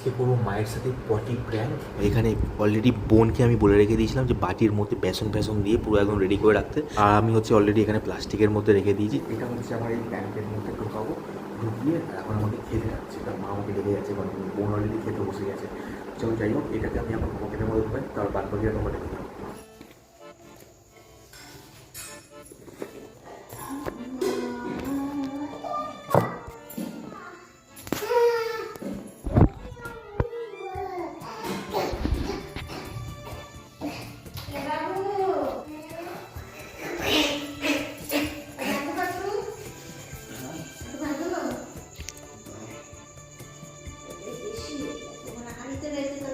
আজকে করব মায়ের সাথে পটি প্র্যাঙ্ক এখানে অলরেডি বোনকে আমি বলে রেখে দিয়েছিলাম যে বাটির মধ্যে বেসন ফ্যাসন দিয়ে পুরো একদম রেডি করে রাখতে। আর আমি হচ্ছে অলরেডি এখানে প্লাস্টিকের মধ্যে রেখে দিয়েছি। এটা হচ্ছে আমার এই প্যান্টের মধ্যে ঢোকাবো ঢুকিয়ে এখন আমাকে খেতে যাচ্ছে। তার মা আমাকে ডেকে যাচ্ছে কারণ বোন অলরেডি খেতে বসে গেছে। চলো যাই হোক এটাকে আমি আমার পকেটের মধ্যে ঢুকাই তার বাদ বাকিটা তোমার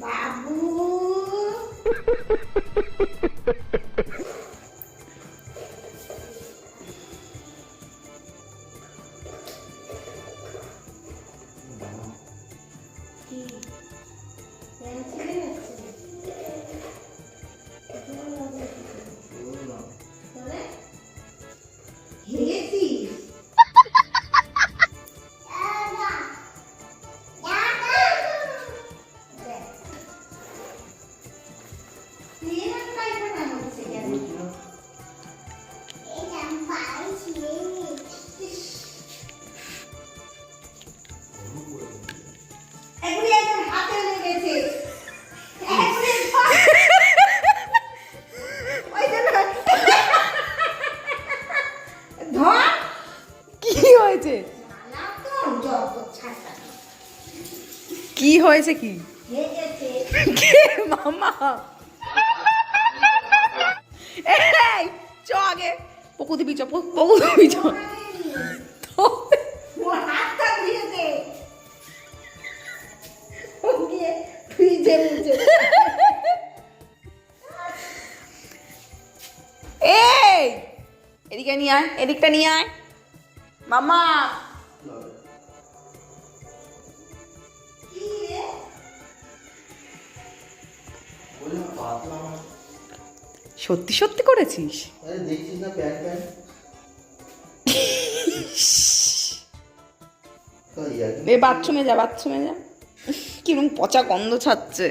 Babu. পেন্সিলে আছে হয়েছে কি? হেগেছে কে মামা? এই চ আগে। পকু দিবি চ পকু দিবি চ এই এদিকে নিয়ে আয় এদিকটা নিয়ে আয়। মামা। সত্যি সত্যি করেছিস। এ বাথরুমে যা বাথরুমে যা। কিরম পচা গন্ধ ছাড়ছে।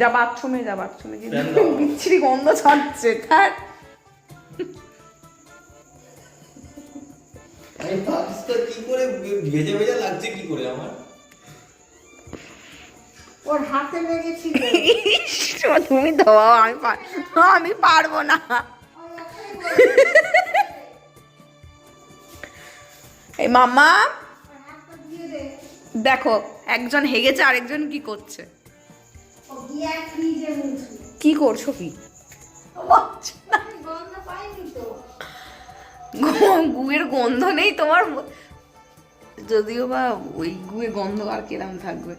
যা বাথরুমে যা বাথরুমে বিচ্ছিরি গন্ধ ছাড়ছে তার আমি কি করে ভেজে ভেজে লাগছে কি করে আমার? ওর হাতে লেগেছিল। তুমি ধোয়াও আমি আমি পারব না। এই মামা দেখো একজন হেগেছে আরেকজন কি করছে? কি করছ কি? গুয়ের গন্ধ নেই তোমার যদিও বা ওই গুয়ে গন্ধ আর কিরম থাকবে।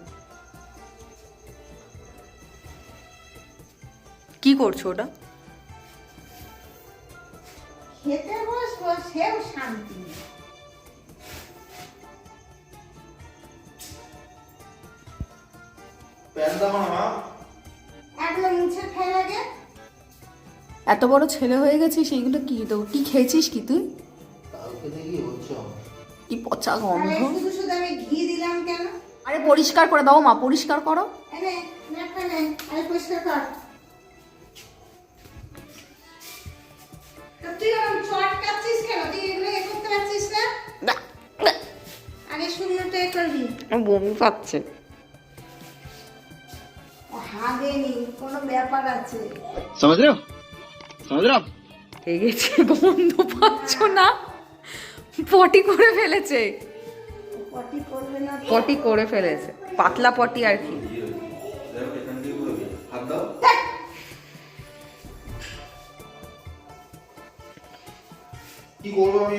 কি করছ ওটা? খেতে বসবো সেও শান্তি এত বড় ছেলে হয়ে গেছিস সেইগুলো কি তো কি খেয়েছিস কি তুই। কি পচা গন্ধ। শুধু শুধু আমি ঘি দিলাম কেন? আরে পরিষ্কার করে দাও মা পরিষ্কার করো। পরিষ্কার কর। ফেলবি হ্যাঁ, বমি পাচ্ছে। পাচ্ছ না? পটি করে ফেলেছে। পটি করে ফেলেছে। পাতলা পটি আর কি। করব আমি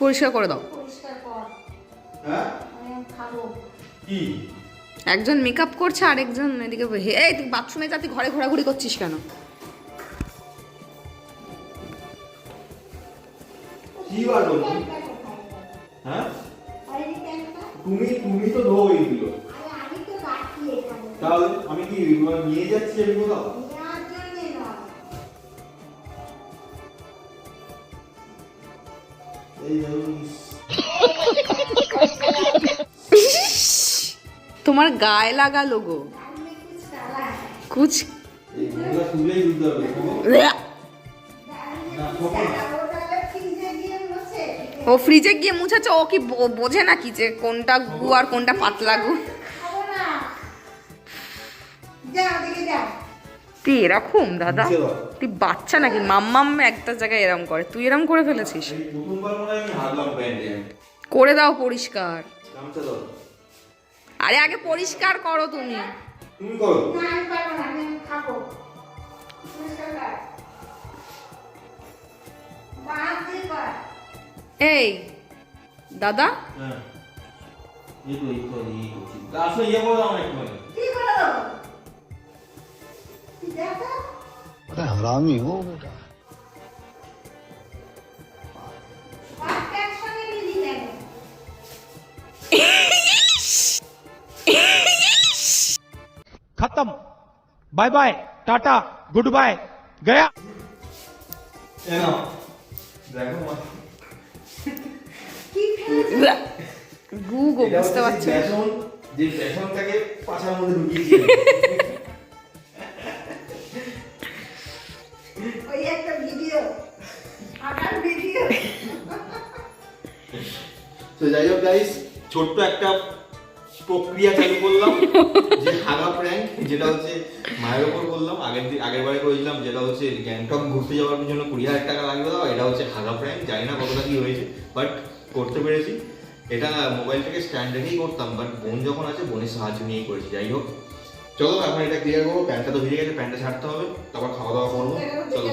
পরিষ্কার করে। দাও। পরিষ্কার কর, হ্যাঁ? একজন মেকআপ করছে আরেকজন এদিকে হে এই তুই বাথরুমে যা তুই ঘরে ঘোরাঘুরি করছিস কেন? হ্যাঁ আর এই প্যান্টটা? তুমি তুমি তো ধো এইগুলো আরে আমি তো রাখি এখানে। তাহলে আমি কি নিয়ে যাচ্ছি আমি কোথাও? ওটা গায়ে ফ্রিজে দিয়ে বসে। ও ফ্রিজে গিয়ে মুছেছে ও কি বোঝে না কি যে কোনটা গু আর কোনটা পাতলা গু যাও। তুই এরকম দাদা? তুই বাচ্চা নাকি? মাম্মাম একটা জায়গায় এরম করে। তুই এরম করে ফেলেছিস? করে দাও পরিষ্কার। আরে আগে পরিষ্কার করো তুমি। এই দাদা? হ্যাঁ। এই তো এই তো এই আসলে ইয়ে করে দাও? না একটু কি করে দেবো? তুই দেখো। बड़ा हरामी हो बेटा পাঁচটা একসঙ্গে মিলিয়ে নেবে। खत्म bye bye tata goodbye गया এ নাও দেখো মা কি ফেলেছে? গু গো এটা বুঝতে হচ্ছে পারছি যে না। বেসন যে বেসনটাকে পাছার মধ্যে ঢুকিয়ে তো যাই হোক গাইস ছোট্ট একটা প্রক্রিয়া চালু করলাম যে হাগা প্র্যাঙ্ক যেটা হচ্ছে মায়ের ওপর করলাম। আগের দিন আগের বারে করেছিলাম যেটা হচ্ছে গ্যাংটক ঘুরতে যাওয়ার জন্য কুড়ি হাজার টাকা লাগবে দাও এটা হচ্ছে হাগা প্র্যাঙ্ক জানি না কতটা কি হয়েছে বাট করতে পেরেছি। এটা মোবাইল থেকে স্ট্যান্ড রেখেই করতাম বাট বোন যখন আছে বোনের সাহায্য নিয়েই করেছি যাই হোক। চলো এখন এটা ক্লিয়ার করব প্যান্টটা তো ভিজে গেছে প্যান্টটা ছাড়তে হবে তারপর খাওয়া দাওয়া করব। চলো।